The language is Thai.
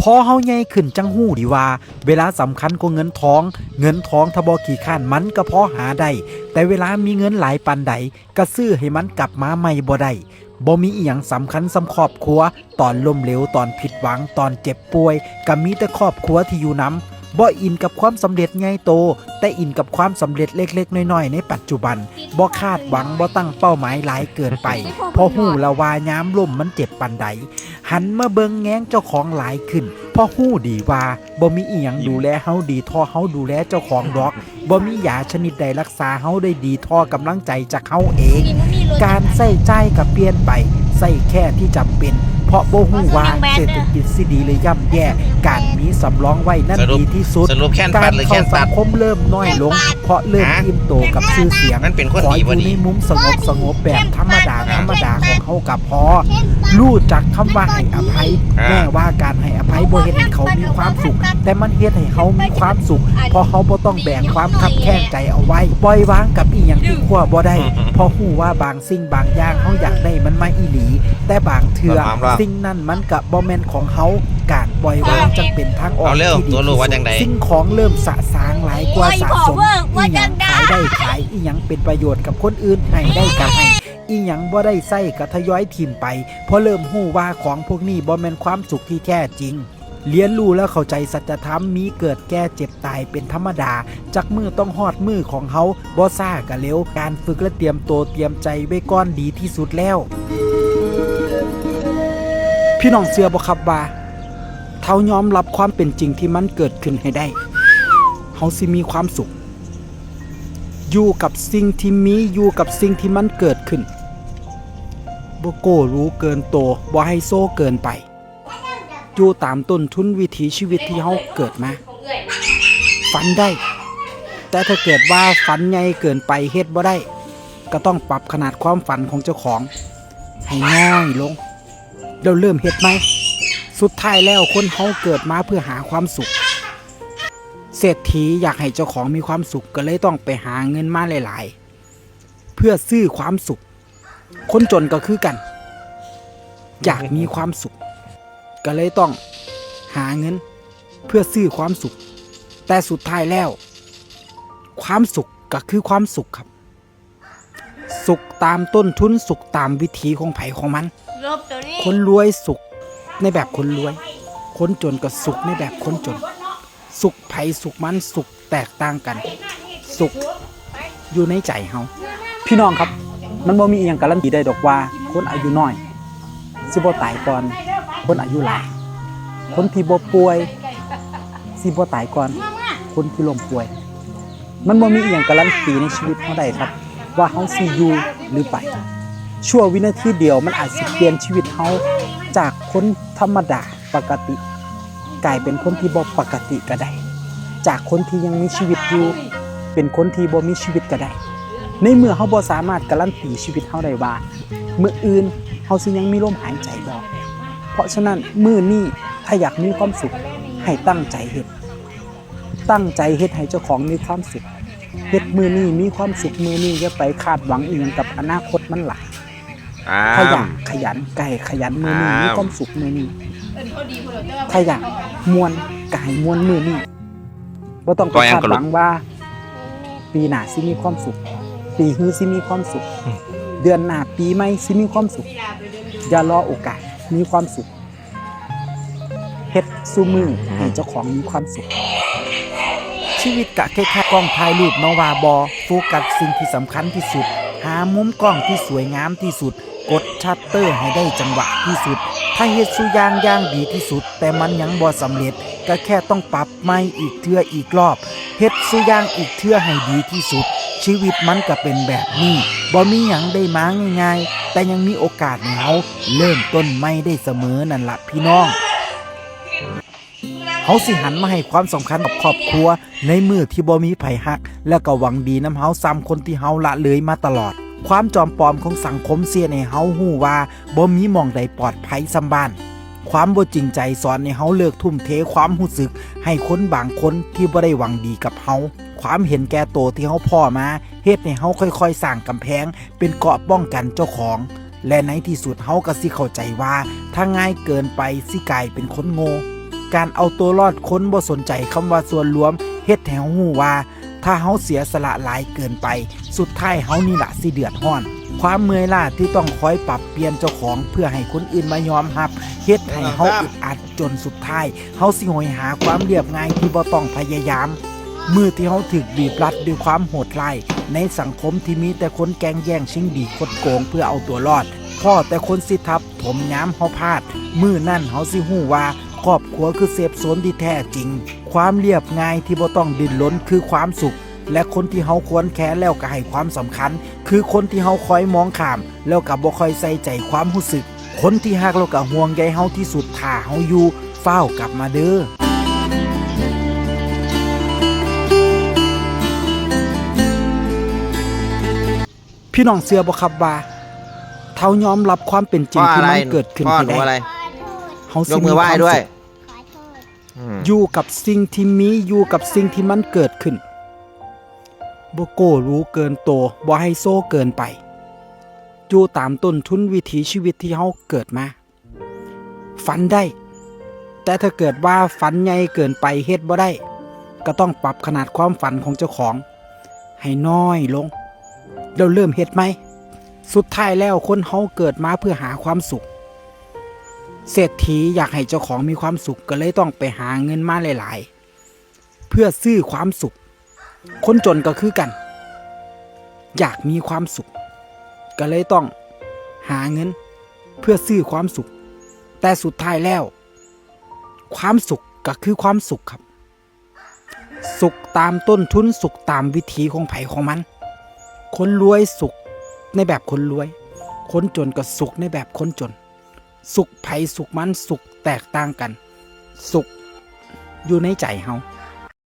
พอเฮาใหญ่ขึ้นจังหู้ดีว่า เวลาสำคัญกว่าเงินทอง เงินทองถ้าบ่ขี้ข้านมันก็พอหาได้ แต่เวลามีเงินหลายปานใดก็ซื้อให้มันกลับมาใหม่บ่ได้บ่มีอีหยังสำคัญสำครอบครัว ตอนล้มเหลวตอนผิดหวังตอนเจ็บป่วยก็มีแต่ครอบครัวที่อยู่นำบ่อินกับความสำเร็จใหญ่โต แต่อินกับความสำเร็จเล็กๆ น้อยๆ ในปัจจุบันบ่คาดหวังบ่ตั้งเป้าหมายหลายเกินไป เพราะหูละว่ายามล่มมันเจ็บปันใด หันมาเบิงแง้งเจ้าของหลายขึ้นเพราะหู้ดีว่าบ่มีอีหยังดูแลเฮาดีเท่อเฮาดูแลเจ้าของดอกบ่มียาชนิดใดรักษาเฮาได้ดีเท่อกำลังใจจากเฮาเอง การใส่ใจกับเปลี่ยนไปใส่แค่ที่จำเป็น เพราะบ่ฮู้ว่าเศรษฐกิจสิดีหรือย่ำแย่การมีสำรองไว้นั่นสรุปดีที่สุดสรุปแค่นกาปัรดหรือเข้าแค่นสัตังดคมเริ่มน้อยลง เพราะเริ่มฮะอิ่มโตกับชื่อเสียงมันเป็นคนขอดีอยู่บ่ในดีมุมสงบสงบแบบธรรมดาธรรมดาของเขากับพอรู้จักคำว่าให้อภัยอ่าแม้ว่าการให้อภัยบ่เฮ็ดให้เขามีความสุข แต่มันเฮ็ดให้เขามีความสุขเพราะเขาบ่ต้องแบกความคับแค้นใจเอาไว้ปล่อยวางกับอีหยังที่ขั้วบ่ได้เพราะฮู้ว่าบางสิ่งบางอย่างเขาอยากได้มันมาอีหลี แต่บางเทื่อประมาณว่าสิ่งนั้นมันก็บ่แม่นของเขาการปล่อยวางจังเป็นทางออกเอาเร็วที่ดีตัวลูกว่าจังใด สิ่งของเริ่มสะสางหลายกว่าสะสมโอ้ยพ่อเบิ่งว่าอีหจัยังงใดขายได้ขายอีหยังเป็นประโยชน์กับคนอื่นให้ได้ก็ให้อีหยังบ่ได้ใส่ก็ทยอยถิ่มไปเพราะเริ่มหู้ว่าของพวกนี้บ่แม่นความสุขที่แท้จริง เรียนรู้แล้วเข้าใจสัจธรรมมีเกิดแก่เจ็บตายเป็นธรรมดาจากมือต้องหอดมือของเขาบ่ซ่าก็เร็วการฝึกและเตรียมตัวเตรียมใจไว้ก่อนดีที่สุดแล้ว พี่น้องเสือบ่ครับว่าเท่ายอมรับความเป็นจริงที่มันเกิดขึ้นให้ได้เฮาสิมีความสุข อยู่กับสิ่งที่มีอยู่กับสิ่งที่มันเกิดขึ้นบ่โก้รู้เกินโตบ่ให้โซ่เกินไปอยู่ตามต้นทุนวิถีชีวิตที่เฮาเกิดมาฝันได้ แต่ถ้าเกิดว่าฝันใหญ่เกินไปเฮ็ดบ่ได้ ก็ต้องปรับขนาดความฝันของเจ้าของ ให้น้อยลง แล้วเริ่มเฮ็ดไหม สุดท้ายแล้วคนเฮาเกิดมาเพื่อหาความสุข เศรษฐีอยากให้เจ้าของมีความสุขก็เลยต้องไปหาเงินมาหลาย ๆ เพื่อซื้อความสุข คนจนก็คือกัน อยากมีความสุข ก็เลยต้องหาเงินเพื่อซื้อความสุข แต่สุดท้ายแล้ว ความสุขก็คือความสุขครับ สุขตามต้นทุนสุขตามวิธีของไผของมัน ลบตัวนี้คนรวยสุขในแบบคนรวย คนจนก็สุขในแบบคนจน สุขไผสุขมันสุขแตกต่างกัน สุขอยู่ในใจเฮาพี่น้องครับ มันบ่มีอหย่างการันตีได้ดอกว่า คนอายุน้อย สิบ่ตายก่อน คนอายุหลายคนที่บ่ป่วย สิบ่ตายก่อน คนที่ล้มป่วย มันบ่มีอหย่างการันตีในชีวิตเฮาได้ครับ ว่าเฮาสิอยู่หรือไป ชั่ววินาทีเดียวมันอาจสิเปลี่ยนชีวิตเฮาจากคนธรรมดาปกติ กลายเป็นคนที่บ่ปกติก็ได้ จากคนที่ยังมีชีวิตอยู่ เป็นคนที่บ่มีชีวิตก็ได้ ในเมื่อเฮาบ่สามารถการันตีชีวิตเฮาได้ว่าเมื้ออื่นเฮาสิยังมีลมหายใจบ่เพราะฉะนั้นมื้อนี้ถ้าอยากมีความสุขให้ตั้งใจเฮ็ดตั้งใจเฮ็ดให้เจ้าของมีความสุข เฮ็ดมื้อนี้มีความสุขมื้อนี้อย่าไปคาดหวังอีหยังกับอนาคตมันหลายอ้าถ้าอยากขยันไก่ขยันมือนี้อ้าว มีความสุขมือนี้ถ้าอยากมวนกายมวนมือนี้บ่ต้องไปคาดหวังว่า ปีหน้าสิมีความสุข ปีฮื้อสิมีความสุข เดือนหน้าปีใหม่สิมีความสุข อย่ารอโอกาสมีความสุขเฮ็ดสู้มือให้เจ้าของมีความสุข ชีวิตกะแค่ค่กล้องถ่ายรูปนาว่าบอโฟกัสสิ่งที่สำคัญที่สุด หามุมกล้องที่สวยงามที่สุด กดชัตเตอร์ให้ได้จังหวะที่สุด ถ้าเฮ็ดสุอยางย่างดีที่สุด แต่มันยังบ่สำเร็จก็แค่ต้องปรับใหม่อีกเทื่ออีกรอบเฮ็ดสุอยางอีกเทื่อให้ดีที่สุด ชีวิตมันก็เป็นแบบนี้บ่มีหยังได้มาง่ายๆแต่ยังมีโอกาสให้เฮาเริ่มต้นใหม่ได้เสมอนั่นล่ะพี่น้อง เขาสิหันมาให้ความสำคัญกับครอบครัว ในมือที่บ่มีไผฮัก แล้วก็หวังดีน้ำเฮาซ้ำคนที่เฮาละเลยมาตลอด ความจอมปลอมของสังคมเสียในเฮาฮู้ว่าบ่มีหมองใดปลอดภัยซ้ำบานความบ่จริงใจสอนให้เฮาเลิกทุ่มเทความรู้สึก ให้คนบางคนที่บ่ได้หวังดีกับเฮาความเห็นแก่ตัวที่เฮาพ่อมาเฮ็ดให้เฮาค่อยๆสร้างกำแพง เป็นเกราะป้องกันเจ้าของ และในที่สุดเฮาก็สิเข้าใจว่าถ้าง่ายเกินไปสิกลายเป็นคนโง่ การเอาตัวรอดค้นบ่สนใจคำว่าส่วนรวมเฮ็ดให้เฮาฮู้ว่า ถ้าเฮาเสียสละหลายเกินไป สุดท้ายเฮานี่ละสิเดือดร้อน ความเมื่อยล้าที่ต้องคอยปรับเปลี่ยนเจ้าของเพื่อให้คนอื่นมายอมรับเฮ็ดให้เฮาอึดอัดจนสุดท้ายเฮาสิโหยหาความเรียบง่ายที่บ่ต้องพยายามมือที่เฮาถูกบีบรัดด้วยความโหดร้ายในสังคมที่มีแต่คนแกล้งแย่งชิงดีคดโกงเพื่อเอาตัวรอดพ่อแต่คนสิทับถมย้ำเฮาพลาด มือนั่นเฮาสิฮู้ว่า ครอบครัวคือเซฟโซนที่แท้จริง ความเรียบง่ายที่บ่ต้องดิ้นรนคือความสุข และคนที่เฮาควรแค้นแล้วก็ให้ความสำคัญ คือคนที่เฮาคอยมองข้าม แล้วก็บ่ค่อยใส่ใจความรู้สึก คนที่ฮักแล้วก็ห่วงใยเฮาที่สุดถ้าเฮาอยู่เฝ้าวกลับมาเด้อพี่น้องเสือบ่ครับว่าเท่ายอมรับความเป็นจริพ่งอที่อะไรมันเกิดขึ้นพ่อให้หนูได้อะไร เฮายสิกมือไหว้ด้วยสุขขอโทษอืมอยู่กับสิ่งที่มีอยู่กับสิ่งที่มันเกิดขึ้นบ่โก้รู้เกินโตบ่ให้โซ่เกินไปอยู่ตามต้นทุนวิถีชีวิตที่เฮาเกิดมาฝันได้ แต่ถ้าเกิดว่าฝันใหญ่เกินไปเฮ็ดบ่ได้ ก็ต้องปรับขนาดความฝันของเจ้าของ ให้น้อยลงแล้วเริ่มเฮ็ดไหม สุดท้ายแล้วคนเฮาเกิดมาเพื่อหาความสุข เศรษฐีอยากให้เจ้าของมีความสุขก็เลยต้องไปหาเงินมาหลาย ๆ เพื่อซื้อความสุข คนจนก็คือกัน อยากมีความสุข ก็เลยต้องหาเงิน เพื่อซื้อความสุข แต่สุดท้ายแล้ว ความสุขก็คือความสุขครับ สุขตามต้นทุนสุขตามวิธีของไผของมัน คนรวยสุขในแบบคนรวย คนจนก็สุขในแบบคนจน สุขไผสุขมันสุขแตกต่างกัน สุขอยู่ในใจเฮา